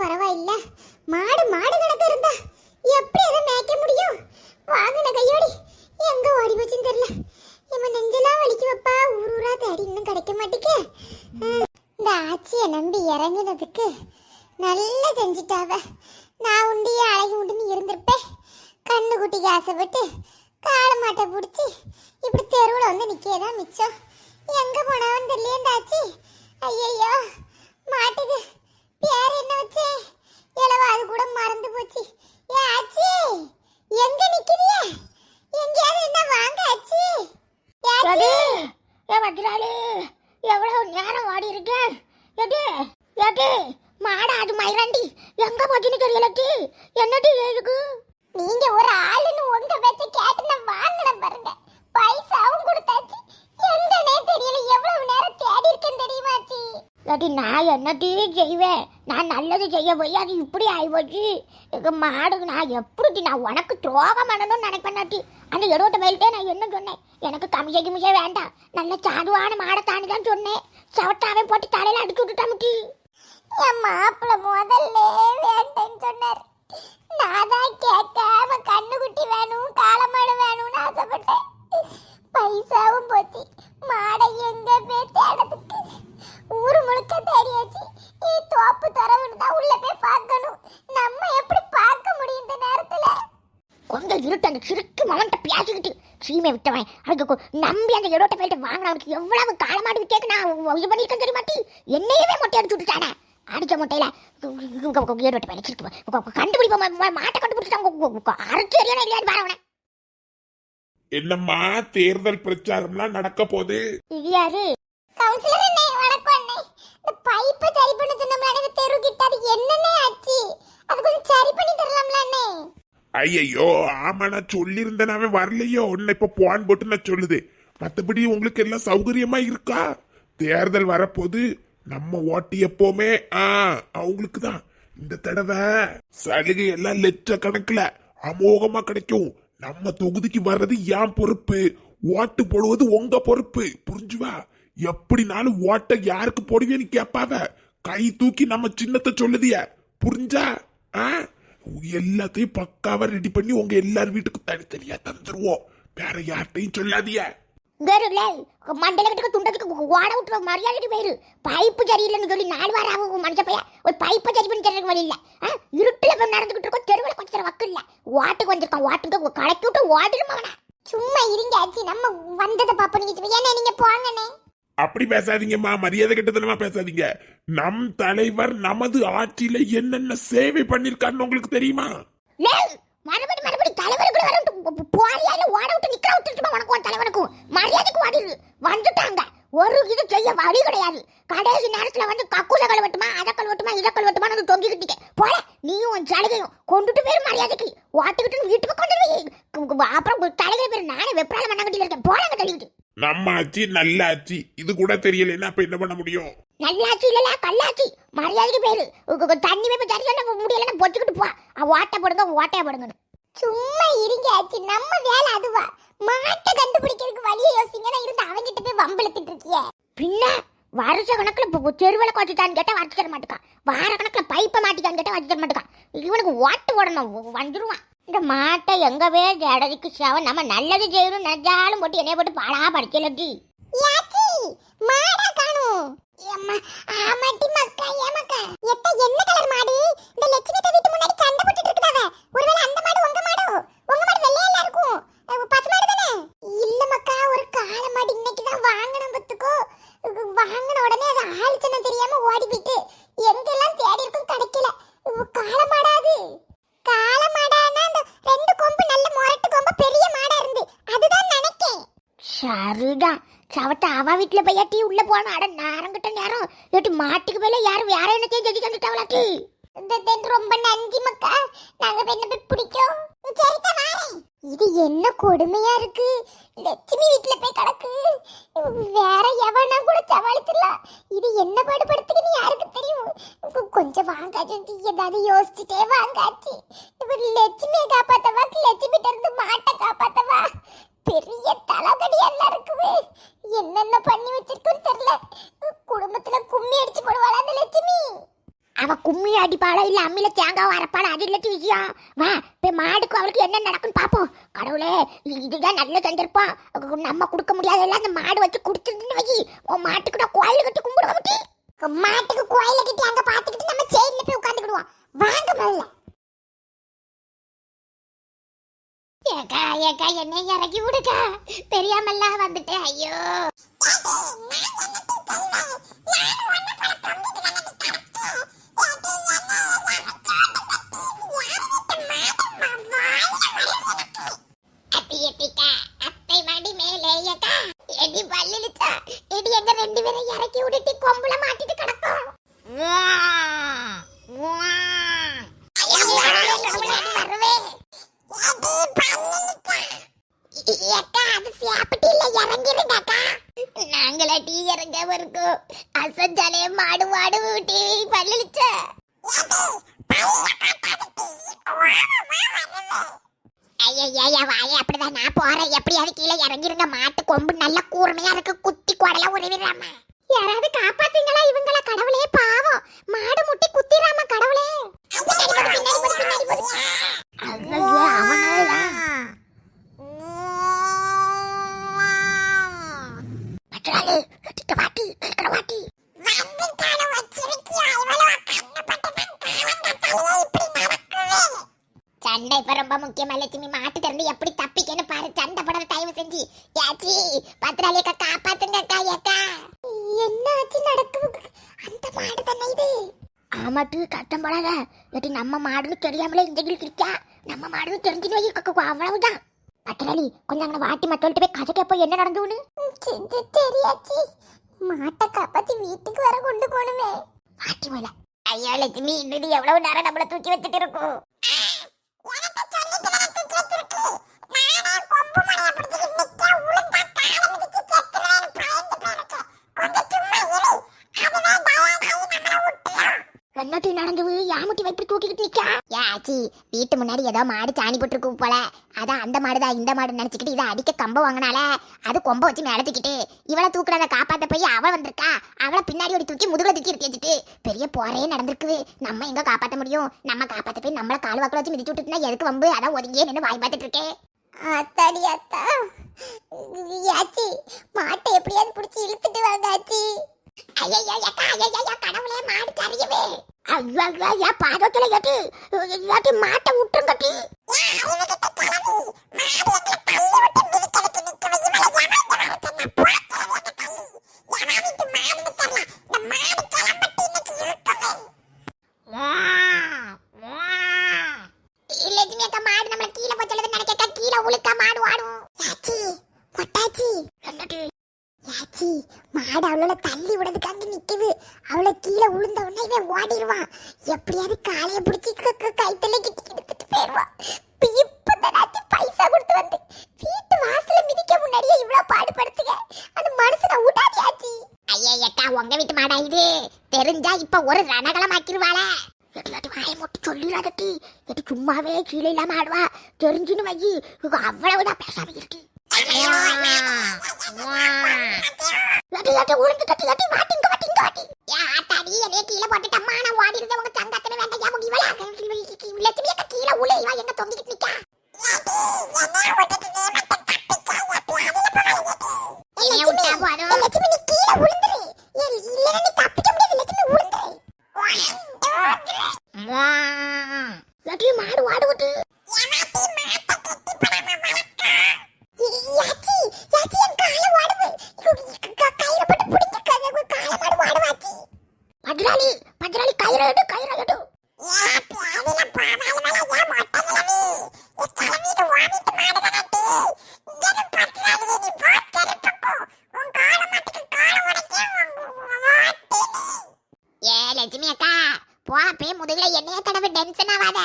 பரவாயில்ல. மாடு மாடு கணக்கு இருந்தா எப்படி அதை மேய்க்க முடியும்? வாங்கின கையோடி எங்க ஓடி போச்சுன்னு தெரியல. இவன் நெஞ்செல்லாம் வலிக்கு வைப்பா ஊர் ஊரா தேடி இன்னும் கிடைக்க மாட்டேக்கே. இந்த ஆச்சியை நம்பி இறங்குனதுக்கு நல்லா செஞ்சிட்டாவ. நான் உண்டிய அழகி உண்டுன்னு இருந்திருப்பேன். கண்ணு குட்டிக்கு ஆசைப்பட்டு காளமாட்டை பிடிச்சி இப்படி தெருவில் வந்து நிற்கதான் மிச்சம். எங்கே போனவன் தெரியல ஆச்சி? ஐயையோ மாட்டுக்கு பேர் என்ன வச்சே? இளவா அது கூட மறந்து போச்சு. ஏ ஆச்சி எங்க நிக்கிறிய? எங்கேயாவது என்ன வாங்க ஆச்சி. ஏ ஆச்சி? எது ஏ வஜ்ராலு எவ்வளவு நேரம் ஓடி இருக்கேன் எது எது மாடா அது மயிராண்டி எங்க போச்சுன்னு தெரியலட்டி என்னடி ஏழுக்கு? நீங்க ஒரு ஆளுன்னு உங்க பேச்ச கேட்டு நான் வாங்கினேன் பாருங்க. பைசாவும் கொடுத்தாச்சு எங்கனே தெரியல எவ்வளவு நேரம் தேடி இருக்கேன் தெரியுமா ஆச்சி நான் என்னத்தையும் செய்வேன்? நான் நல்லது செய்ய போய் அது இப்படி ஆகிப்போச்சு எங்கள் மாடுக்கு நான் எப்படி நான் உனக்கு துரோகம் பண்ணணும்னு நினைப்பேனாட்டி அந்த இடோட்ட மேல்ட்டே நான் என்ன சொன்னேன்? எனக்கு கமிஷ கிமிஷே வேண்டாம். நல்ல சாதுவான மாடை தாண்டி தான் சொன்னேன். சவட்டாவே போட்டு தலையில் அடிச்சு விட்டுட்டாமுட்டி என் மாப்பிள்ள முதல்ல வேண்டேன்னு சொன்னார் நான் தான் கேட்காம கண்ணுக்குட்டி வேணும் காளமாடு வேணும்னு ஆசைப்பட்டேன் பைசாவும் போச்சு மாடை எங்க போய் தேடதுக்கு ஊரு முழுக்க தேடியாச்சு நீ தோப்பு தரவுன்னு தான் உள்ள போய் பார்க்கணும் நம்ம எப்படி பார்க்க முடியும் இந்த நேரத்துல கொஞ்சம் இருட்டு அந்த சிறுக்கு மவன்கிட்ட பேசிக்கிட்டு சீமை விட்டவன். அதுக்கு நம்பி அந்த இடோட்ட போயிட்டு வாங்கினவனுக்கு எவ்வளவு காலமாடு விட்டேக்கு நான் இது பண்ணியிருக்கேன் தெரியுமாட்டி என்னையவே மொட்டை அடிச்சு விட்டுட்டானே. அடிச்ச மொட்டையில ஏரோட்ட போய் சிறுக்கு கண்டுபிடிப்போம் மாட்டை கண்டுபிடிச்சிட்டாங்க அரைச்சி எறியணும் இல்லையான்னு பாருவனே என்னம்மா தேர்தல் பிரச்சாரம்லாம் நடக்க போகுது? இது யாரு கவுன்சிலர் அண்ணே வணக்கம் அண்ணே. இந்த பைப்பை சரி பண்ண சொன்னோம்ல இந்த தெரு கிட்ட அது என்னண்ணே ஆச்சு? அது கொஞ்சம் சரி பண்ணி தரலாம்ல அண்ணே. ஐயையோ ஆமா நான் சொல்லியிருந்தேன் அவன் வரலையோ. உன்னை இப்ப போன் போட்டு நான் சொல்லுது. மற்றபடி உங்களுக்கு எல்லாம் சௌகரியமா இருக்கா? தேர்தல் வரப்போது நம்ம ஓட்டி எப்பவுமே ஆ அவங்களுக்கு தான். இந்த தடவை சலுகை எல்லாம் லட்ச கணக்குல அமோகமா கிடைக்கும். நம்ம தொகுதிக்கு வர்றது ஏன் பொறுப்பு? ஓட்டு போடுவது உங்க பொறுப்பு. புரிஞ்சுவா? எப்படினாலும் ஓட்டை யாருக்கு போடுவேன்னு கேட்பாவ கை தூக்கி நம்ம சின்னத்தை சொல்லுதிய. புரிஞ்சா? ஆ? எல்லாத்தையும் பக்காவா ரெடி பண்ணி உங்க எல்லார் வீட்டுக்கும் தனித்தனியா தந்துருவோம். வேற யார்கிட்டையும் சொல்லாதீங்க. வேறுல மண்டல கிட்ட துண்டத்துக்கு ஓட விட்டுற மரியாதை போயிரு பைப்பு சரியில்லைன்னு சொல்லி நாலு வாரம் ஆகும் மனுஷ பைய ஒரு பைப்பை சரி பண்ணி தரதுக்கு வழி இல்ல. ஆ, இருட்டுல போய் நடந்துகிட்டு இருக்கோம். தெருவில் கொஞ்சம் நேரம் வக்கு இல்ல. வாட்டுக்கு வந்திருக்கான். வாட்டுக்கு கலக்கி விட்டு ஓடிடும் அவனை. சும்மா இருங்க ஆச்சி நம்ம வந்ததை பாப்போம் நீங்க ஏன்னா நீங்க போங்கண்ணே. அப்படி பேசாதீங்கம்மா மரியாதை கிட்டத்தனமா பேசாதீங்க. நம் தலைவர் நமது ஆட்சியில என்னென்ன சேவை பண்ணிருக்காருன்னு உங்களுக்கு தெரியுமா? மறுபடி மறுபடி தலைவர் கூட வர போறியா ஓட விட்டு நிக்கிற விட்டுட்டுமா உனக்கு தலைவனுக்கும் மரியாதைக்கு வாடி வந்துட்டாங்க. ஒரு இது செய்ய வழி கிடையாது. கடைசி நேரத்துல வந்து கக்கூச கழுவட்டுமா அதை கழுவட்டுமா இதை கழுவட்டுமா வந்து தொங்கிக்கிட்டீங்க போல நீயும் உன் சலுகையும் கொண்டுட்டு போயிரு மரியாதைக்கு. ஓட்டுக்கிட்டு வீட்டுக்கு கொண்டு போய் அப்புறம் தலைவர் பேர் நானே வெப்ரால மண்ணாங்கட்டியில் இருக்கேன். போல தள்ளிக்கிட்டு. நம்ம ஆச்சு நல்ல இது கூட தெரியலன்னா அப்ப என்ன பண்ண முடியும்? நல்லாச்சு இல்லல கல்லாச்சு. மரியாதைக்கு பேரு தண்ணி வைப்ப சரியான முடியலன்னா பொச்சுக்கிட்டு போ. அ, ஓட்டை போடுங்க ஓட்டையா போடுங்கன்னு. சும்மா இருங்க ஆச்சு. நம்ம வேலை அதுவா. மாட்டை கண்டுபிடிக்கிறதுக்கு வழியை யோசிங்கன்னா இருந்து அவங்கிட்ட போய் வம்பளத்துட்டு இருக்கிய. பின்ன வருஷ கணக்குல இப்போ தெருவில் வச்சுட்டான்னு கேட்டா வச்சு தர மாட்டுக்கான் வார கணக்குல பைப்பை மாட்டிக்கான்னு கேட்டா வச்சு தர மாட்டேக்கான் இவனுக்கு ஓட்டு ஓடணும் வந்துருவான். இந்த மாட்டை எங்கவே ஜடதிக்கு சேவன் நம்ம நல்லது செய்யணும் நினைச்சாலும் போட்டு என்னைய போட்டு பாடா படிக்கலடி யாச்சி மாடா காணும். ஏம்மா ஆமாட்டி மக்கா ஏமாக்கா எத்த என்ன கலர் மாடு? இந்த லட்சுமி அத்தை வீட்டு முன்னாடி சண்டை போட்டுட்டு இருக்குதாவ ஒருவேளை அந்த மாடு உங்க மாடோ உங்க மாடு வெள்ளையெல்லாம் இருக்கும் அஹ் பசு மாடு தானே இல்ல மக்கா ஒரு காளை மாடு இன்னைக்கு தான் வாங்கணும் பத்துக்கோ வாங்கின உடனே அது ஆள் சின்னம் தெரியாம ஓடி போயிட்டு எங்கெல்லாம் தேடி இருக்கும் கிடைக்கல இவ காளை மாடா அது காளை மாடானா அந்த ரெண்டு கொம்பு நல்ல முரட்டு கொம்பு பெரிய மாடா இருந்து அதுதான் நினைக்கேன் சரிதான். சவட்ட அவ வீட்டுல டீ உள்ள போன? அட நேரங்கிட்ட நேரம். ஏட்டி மாட்டுக்கு போல யாரும் வேற என்ன செஞ்சு தந்துட்டாவளாட்டி இந்த- ரொம்ப நன்றி மக்கா. நாங்க என்ன போய் பிடிக்கும்? இது என்ன கொடுமையா இருக்கு? லட்சுமி வீட்டுல போய் கிடக்கு. வேற எவனா கூட சமாளிச்சிடலாம். இது என்ன பாடுபடுத்துக்குன்னு யாருக்கு தெரியும்? கொஞ்சம் வாங்காச்சு ஏதாவது யோசிச்சுட்டே வாங்காச்சு இப்ப லட்சுமியை காப்பாத்தவா? லட்சுமி இருந்து மாட்டை காப்பாத்தவா? பெரிய தலைகடி எல்லாம் இருக்குவே என்னென்ன பண்ணி வச்சிருக்குன்னு தெரியல. குடும்பத்துல கும்மி அடிச்சு போடுவாளா அந்த லட்சுமி? அவ கும்மி அடிப்பாளோ இல்ல அம்மில தேங்காய் வரப்பாளோ அது இல்லாட்டி விஷயம் வா இப்ப மாடுக்கு அவளுக்கு என்ன நடக்குன்னு பாப்போம். கடவுளே இதுதான் நல்ல தந்திருப்பான். நம்ம கொடுக்க முடியாதெல்லாம் அந்த மாடு வச்சு குடுத்துருந்துன்னு வை. உன் மாட்டுக்கு நான் கோயில் கட்டி கும்பிடுவோம் மாட்டுக்கு கோயில கட்டி அங்க பாத்துக்கிட்டு நம்ம செயல போய் உட்காந்துக்கிடுவோம் வாங்க முதல்ல. ஏக்கா ஏக்கா என்னை இறக்கி விடுக்கா. தெரியாமல்ல வந்துட்டேன் ஐயோ. எடி பல்லிலிச்சா எடி எங்க ரெண்டு பேரும் இறக்கி விட்டுட்டு கொம்புல மாட்டிட்டு கிடக்கு வா, வா. வருவேன் ஏக்கா அது சாப்பிட்டு இல்ல இறங்கிருந்தாக்கா நாங்களா டீ இறங்காம இருக்கோம் அசஞ்சாலே மாடு மாடு ஊட்டி பல்லிச்ச ஐயா வாய அப்படிதான் நான் போறேன். எப்படியாவது கீழே இறங்கிருங்க. மாட்டு கொம்பு நல்ல கூர்மையா இருக்கு. குத்தி குடல உருவிடாம யாராவது காப்பாத்துங்களா இவங்கள? கடவுளே பாவம். மாடு முட்டி குத்திராம கடவுளே வாட்டி இருக்கிற வாட்டி சண்டை இப்ப ரொம்ப முக்கியமா லட்சுமி மாட்டு திறந்து எப்படி தப்பிக்கன்னு பாரு சண்டை போடாத தயவு செஞ்சு. யாச்சி பத்திராளி அக்கா காப்பாத்துங்க அக்கா ஏக்கா. என்ன ஆச்சு நடக்குது? அந்த மாடு தானே இது? ஆமாட்டு கஷ்டம் போடாத. எட்டி நம்ம மாடுன்னு தெரியாமலே இந்த இருக்கா? நம்ம மாடுன்னு தெரிஞ்சுன்னு வை அவ்வளவுதான். பத்திராளி கொஞ்சம் அங்கே வாட்டி மத்தோல்ட்டு போய் கதை கேப்போ என்ன நடந்துன்னு தெரியாச்சு. மாட்டை காப்பாத்தி வீட்டுக்கு வர கொண்டு போகணுமே. வாட்டி மேல ஐயா லட்சுமி இன்னும் எவ்வளவு நேரம் நம்மள தூக்கி வச்சுட்டு இருக்கும். நடந்தது யாமுட்டி வைப்பு தூக்கிக்கிட்டு நிக்கா. யாச்சி வீட்டு முன்னாடி ஏதோ மாடு சாணி போட்டுருக்கு போல. அதான் அந்த மாடுதான் இந்த மாடு நினைச்சுக்கிட்டு இதை அடிக்க கம்ப வாங்கினால அது கொம்ப வச்சு நடத்திக்கிட்டு இவளை தூக்குறத காப்பாத்த போய் அவள் வந்திருக்கா. அவளை பின்னாடி ஒரு தூக்கி முதுகுல தூக்கி இருக்கு வச்சுட்டு பெரிய போரே நடந்திருக்குது. நம்ம எங்க காப்பாத்த முடியும்? நம்ம காப்பாத்த போய் நம்மள கால் வாக்கில் வச்சு மிதிச்சு விட்டுட்டுனா எதுக்கு வம்பு? அதான் ஒதுங்கியே நின்று வாய் பார்த்துட்டு இருக்கேன் அத்தாடி அத்தா. யாச்சி மாட்டை எப்படியாவது பிடிச்சி இழுத்துட்டு வாங்க ஆச்சி. ஐயா அக்கா ஐயா கடவுளே மாடு சரியவே ஐயா ஐயா பாதத்துல ஏட்டு ஏட்டு மாட்டை விட்டுருங்கட்டி அக்கா மாடு நம்மள கீழே போச்சலது நினைக்க கீழே உளுக்க மாடு வாடும் யாச்சி கொட்டாச்சி என்னட்டு சீ மாடு அவளோட தள்ளி விடுறதுக்காண்டி நிக்குது. அவளை கீழே விழுந்த உடனே இவன் ஓடிடுவான். எப்படியாவது காலையை பிடிச்சி கைத்தல கிட்டி எடுத்துட்டு போயிடுவான். இப்பதானாச்சு பைசா கொடுத்து வந்து. வீட்டு வாசல்ல மிதிக்க முன்னாடியே இவ்வளவு பாடுபடுத்துங்க அந்த மனுஷனை விடாதியாச்சி ஐயா அக்கா உங்க வீட்டு மாடா இது. தெரிஞ்சா இப்ப ஒரு ரணகலம் ஆக்கிருவாள. எல்லாத்தையும் வாயை மட்டும் சொல்லிடாதட்டி எட்டு சும்மாவே கீழே இல்லாம ஆடுவா. தெரிஞ்சுன்னு வை. அவ்வளவுதான் பேசாம இருக்கு. லட்டி லட்டி உளுந்து லட்டி வாட்டி இங்க வாட்டி இங்க வாட்டி ஏ ஆத்தாடி என்னைய கீழே போட்டுட்டம்மா நான் ஓடி இருந்த உங்க சங்கத்தனை வேண்டாம் ஏன் லட்சுமி அப்படியே முதுகுல என்னைய தடவை டென்ஷன் ஆகாத